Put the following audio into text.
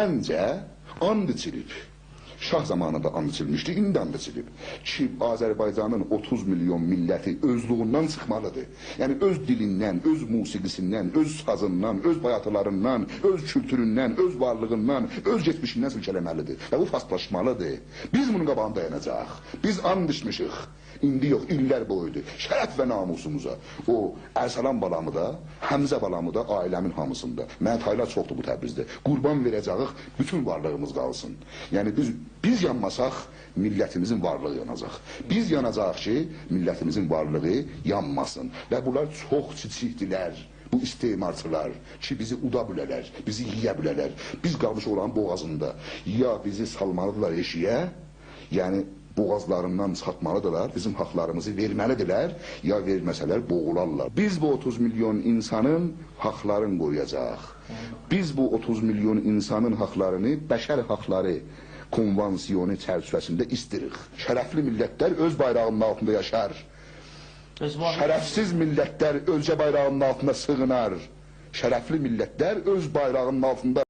Məncə and içilib. Şah zamanında and içilmişdi, indi and içilib. Ki Azərbaycanın 30 milyon milləti özlüğündən çıxmalıdır. Yəni öz dilindən, öz musiqisindən, öz sazından, öz bayatılarından, öz kültüründən, öz varlığından, öz geçmişindən silkələməlidir. Və bu fastlaşmalıdır. Biz bunun qabağında dayanacaq. Biz and içmişik. İndi yox, illər boyudur. Şərəf və namusumuza. O Ərsalan balamı da, Həmzə balamı da ailəmin hamısında. Mənə taylar çoxdur bu Təbrizdə. Qurban verəcəyik, bütün varlığımız qalsın. Yəni biz biz yanmasaq millətimizin varlığı yanacaq. Biz yanacağıq ki, millətimizin varlığı yanmasın. Və bunlar çox çiçikdilər. Bu istemarçılar ki bizi uda bilələr, bizi yiyə bilələr. Biz qalmış olan boğazında ya bizi salmalıdırlar eşiyə, yəni boğazlarından çıxartmalıdırlar, bizim haqlarımızı verməlidirlər, ya verməsələr boğularlar. Biz bu 30 milyon insanın haqlarını qoruyacaq. Biz bu 30 milyon insanın haqlarını bəşər haqları konvansiyonu çərçivəsində istirik. Şərəfli millətlər öz bayrağının altında yaşar. Şərəfsiz millətlər ölkə bayrağının altında sığınar. Şərəfli millətlər öz bayrağının altında